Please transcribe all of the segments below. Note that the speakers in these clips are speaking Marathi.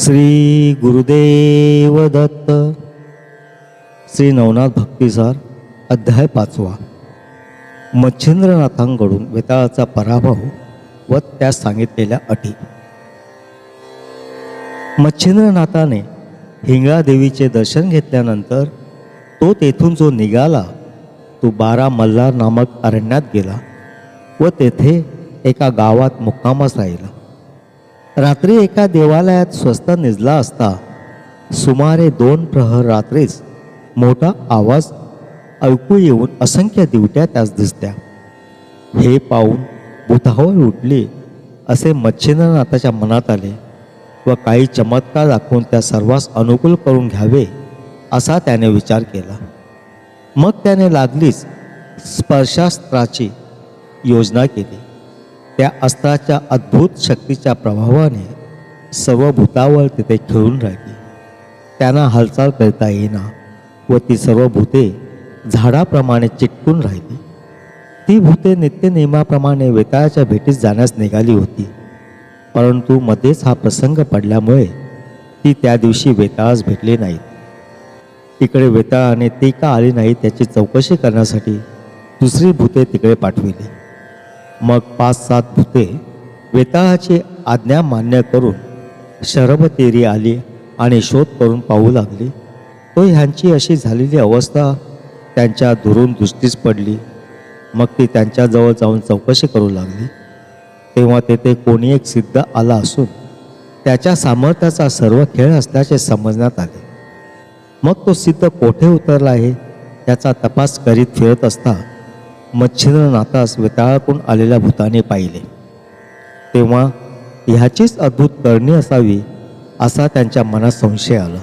श्री गुरुदेव दत्त. श्री नवनाथ भक्तिसार अध्याय पाचवा. मच्छिंद्रनाथांकडून वेताळाचा पराभव व त्यास सांगितलेल्या अटी. मच्छिंद्रनाथाने हिंगळा देवीचे दर्शन घेतल्यानंतर तो तेथून जो निघाला तो बारा मल्हार नामक अरण्यात गेला व तेथे एका गावात मुक्कामास राहिला. रात्री एका देवालयात स्वस्त निजला असता सुमारे दोन प्रहर रात्रीच मोठा आवाज ऐकू येऊन असंख्य दिवट्या त्यास दिसत्या. हे पाहून भूतावर उठली असे मच्छिंद्रनाथाच्या मनात आले व काही चमत्कार दाखवून त्या सर्वांस अनुकूल करून घ्यावे असा त्याने विचार केला. मग त्याने लागलीच स्पर्शास्त्राची योजना केली. त्या अस्त्राच्या अद्भुत शक्तीच्या प्रभावाने सर्व भूतावर तिथे खेळून राहिली. त्यांना हालचाल करता येईना व ती सर्व भूते झाडाप्रमाणे चिटकून राहिली. ती भूते नित्यनियमाप्रमाणे वेताळाच्या भेटीस जाण्यास निघाली होती. परंतु मध्येच हा प्रसंग पडल्यामुळे ती त्या दिवशी वेताळास भेटली नाहीत. तिकडे वेताळाने ती का आली नाही त्याची चौकशी करण्यासाठी दुसरी भूते तिकडे पाठविली. मग पाच सात भूते वेताळाची आज्ञा मान्य करून शरबतेरी आली आणि शोध करून पाहू लागली. तो ह्यांची अशी झालेली अवस्था त्यांच्या दुरून दृष्टीस पडली. मग ती त्यांच्याजवळ जाऊन चौकशी करू लागली. तेव्हा तेथे कोणी एक सिद्ध आला असून त्याच्या सामर्थ्याचा सर्व खेळ असल्याचे समजण्यात आले. मग तो सिद्ध कोठे उतरला आहे त्याचा तपास करीत फिरत असता मच्छिंद्रनाथास वेताळाकडून आलेल्या भूताने पाहिले. तेव्हा ह्याचीच अद्भुत तरणी असावी असा त्यांच्या मनात संशय आला.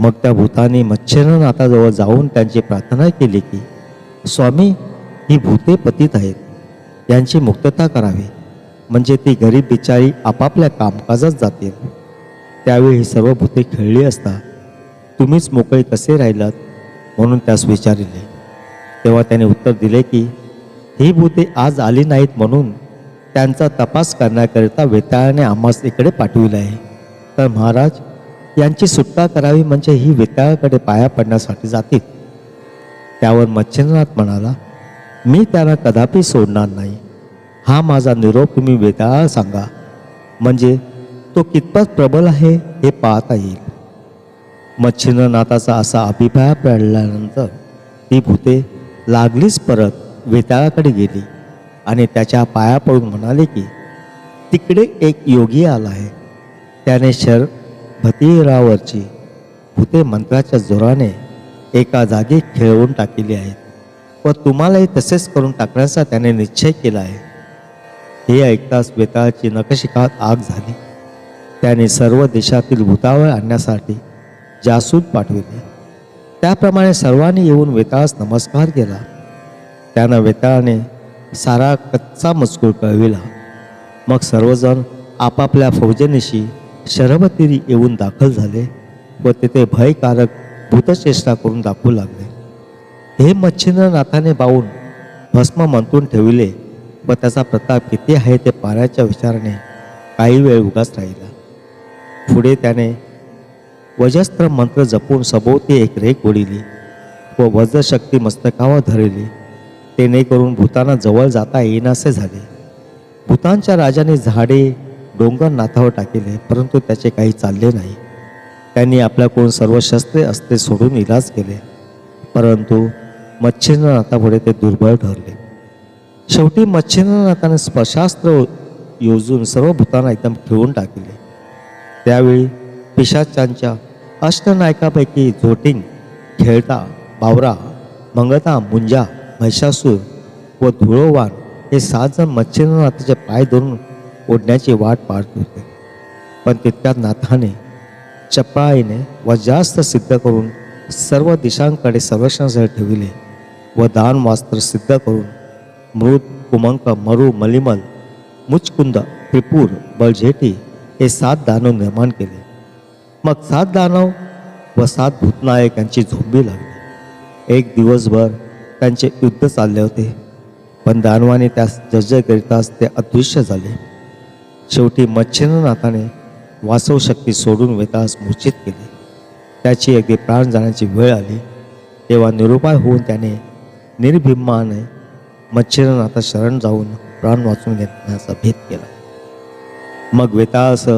मग त्या भूताने मच्छिंद्रनाथाजवळ जाऊन त्यांची प्रार्थना केली की स्वामी ही भूते पतित आहेत. यांची मुक्तता करावी. म्हणजे ती गरीब बिचारी आपापल्या कामकाजात जातील. त्यावेळी ही सर्व भूते खेळली असता तुम्हीच मोकळे कसे राहिलात? म्हणून त्यास विचारले. तेव्हा त्याने उत्तर दिले की ही भूते आज आली नाहीत म्हणून त्यांचा तपास करण्याकरिता वेताळाने आम्हास इकडे पाठविले आहे. तर महाराज यांची सुटका करावी म्हणजे ही वेताळाकडे पाया पडण्यासाठी जातील. त्यावर मच्छिंद्रनाथ म्हणाला मी त्यांना कदापि सोडणार नाही. हा माझा निरोप तुम्ही वेताळा सांगा. म्हणजे तो कितपत प्रबल आहे हे पाहता येईल. मच्छिंद्रनाथाचा असा अभिप्राय पडल्यानंतर ती भूते लागलीच परत वेताळाकडे गेली आणि त्याच्या पाया पडून म्हणाले की तिकडे एक योगी आला आहे. त्याने शर भतीरावरची भूते मंत्राच्या जोराने एका जागी खेळवून टाकलेली आहेत व तुम्हालाही तसेच करून टाकण्याचा त्याने निश्चय केला आहे. हे ऐकताच वेताळाची नकशिकात आग झाली. त्याने सर्व देशातील भूतावळ आणण्यासाठी जासूद पाठविले. त्याप्रमाणे सर्वांनी येऊन वेताळास नमस्कार केला. त्यानं वेताळाने सारा कच्चा मजकूर कळविला. मग सर्वजण आपापल्या फौजेनिशी शरभतीरी येऊन दाखल झाले व तेथे भयकारक भूतचेष्टा करून दाखवू लागले. हे मच्छिंद्रनाथाने बाहून भस्म मंतून ठेविले व त्याचा प्रताप किती आहे ते पाण्याच्या विचाराने काही वेळ उगाच राहिला. पुढे त्याने वजस्त्र मंत्र जपून सभोवती एक रेख ओढिली व वज्रशक्ती मस्तकावर धरली तेने करून भूताना जवळ जाता येईनासे झाले भूतांच्या राजाने झाडे डोंगर नाथावर टाकले परंतु त्याचे काही चालले नाही त्यांनी आपल्याकडून सर्व शस्त्रे अस्त्रे सोडून इलाज केले परंतु मच्छिंद्रनाथापुढे ते दुर्बळ ठरले शेवटी मच्छिंद्रनाथाने स्पर्शास्त्र योजून सर्व भूतांना एकदम खेळून टाकले त्यावेळी पिशाचांच्या अष्टनायकापैकी झोटिंग खेळता बावरा मंगता मुंजा महिषासूर व धुळोवान हे सात जण मच्छिंद्रनाथाचे पाय धरून ओढण्याची वाट पाहत होते. पण तितक्यात नाथाने चपळाईने व जास्त सिद्ध करून सर्व दिशांकडे संरक्षणासाठी ठेविले व दानवास्त्र सिद्ध करून मृत कुमंक मरु मलिमल मुचकुंद त्रिपूर बळझेटी हे सात दानव निर्माण केले. मग सात दानव व सात भूतनायक यांची झोंबी लागली. एक दिवसभर त्यांचे युद्ध चालले होते. पण दानवाने त्यास जर्जर करीतास ते अदृश्य झाले. शेवटी मच्छिंद्रनाथाने वाचव शक्ती सोडून वेतास मूर्छित केले. त्याची अगदी प्राण जाण्याची वेळ आली. तेव्हा निरुपाय होऊन त्याने निर्भिमाने मच्छिंद्रनाथा शरण जाऊन प्राण वाचून घेण्याचा भेद केला. मग वेतास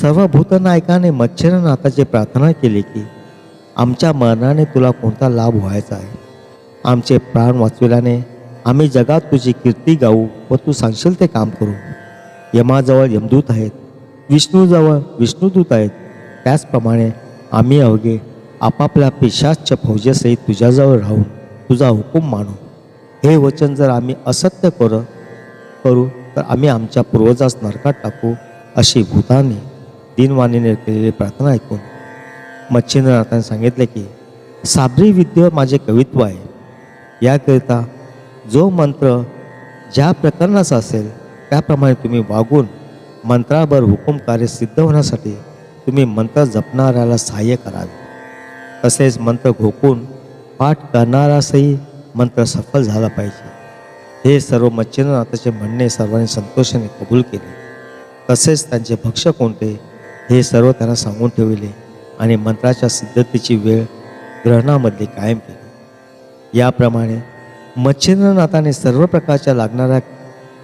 सर्व भूतनायकाने मच्छरनाथाची प्रार्थना केली की आमच्या मरणाने तुला कोणता लाभ व्हायचा आहे? आमचे प्राण वाचविल्याने आम्ही जगात तुझी कीर्ती गाऊ व तू सांगशील ते काम करू. यमाजवळ यमदूत आहेत विष्णूजवळ विष्णुदूत आहेत. त्याचप्रमाणे आम्ही अवघे आपापल्या पिशाच्य फौजेसहित तुझ्याजवळ राहून तुझा हुकूम मानू. हे वचन जर आम्ही असत्य कर करू तर आम्ही आमच्या पूर्वजास नरकात टाकू अशी भूताने दिनवाणीने केलेली प्रार्थना ऐकून मच्छिंद्रनाथाने सांगितले की साबरी विद्य माझे कवित्व आहे. याकरिता जो मंत्र ज्या प्रकरणाचा असेल त्याप्रमाणे तुम्ही वागून मंत्रावर हुकूम कार्य सिद्ध होण्यासाठी तुम्ही मंत्र जपणाऱ्याला सहाय्य करावे. तसेच मंत्र घोकून पाठ करणारासही मंत्र सफल झाला पाहिजे. हे सर्व मच्छिंद्रनाथाचे म्हणणे सर्वांनी संतोषाने कबूल केले. तसेच त्यांचे भक्ष कोणते हे सर्व त्यांना सांगून ठेवले आणि मंत्राच्या सिद्धतेची वेळ ग्रहणामधली कायम केली. याप्रमाणे मच्छिंद्रनाथाने सर्व प्रकारच्या लागणाऱ्या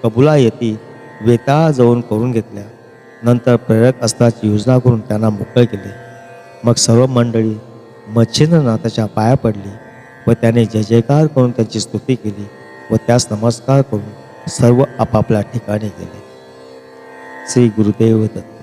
कबुलायती वेताळाजवळून करून घेतल्या. नंतर प्रेरक असताची योजना करून त्यांना मोकळे केले. मग सर्व मंडळी मच्छिंद्रनाथाच्या पाया पडली व त्याने जय जयकार करून त्यांची स्तुती केली व त्यास नमस्कार करून सर्व आपापल्या ठिकाणी गेले. श्री गुरुदेव दत्त.